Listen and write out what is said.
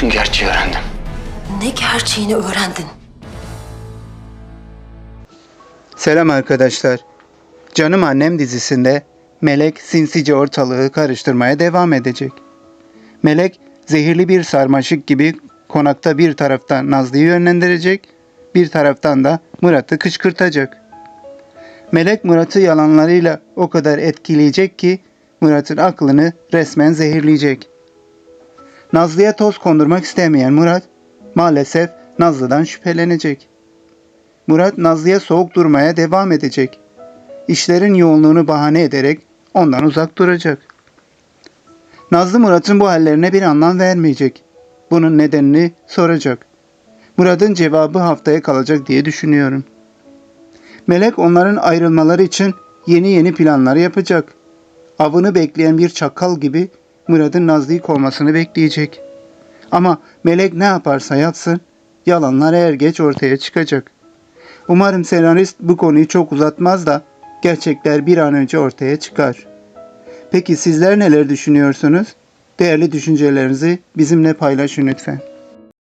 Bütün gerçeği öğrendim. Ne gerçeğini öğrendin? Selam arkadaşlar. Canım Annem dizisinde Melek sinsice ortalığı karıştırmaya devam edecek. Melek zehirli bir sarmaşık gibi konakta bir taraftan Nazlı'yı yönlendirecek, bir taraftan da Murat'ı kışkırtacak. Melek Murat'ı yalanlarıyla o kadar etkileyecek ki Murat'ın aklını resmen zehirleyecek. Nazlı'ya toz kondurmak istemeyen Murat maalesef Nazlı'dan şüphelenecek. Murat Nazlı'ya soğuk durmaya devam edecek. İşlerin yoğunluğunu bahane ederek ondan uzak duracak. Nazlı Murat'ın bu hallerine bir anlam vermeyecek. Bunun nedenini soracak. Murat'ın cevabı haftaya kalacak diye düşünüyorum. Melek onların ayrılmaları için yeni yeni planlar yapacak. Avını bekleyen bir çakal gibi Murat'ın Nazlı'yı kovmasını bekleyecek. Ama Melek ne yaparsa yapsın yalanlar er geç ortaya çıkacak. Umarım senarist bu konuyu çok uzatmaz da gerçekler bir an önce ortaya çıkar. Peki sizler neler düşünüyorsunuz? Değerli düşüncelerinizi bizimle paylaşın lütfen.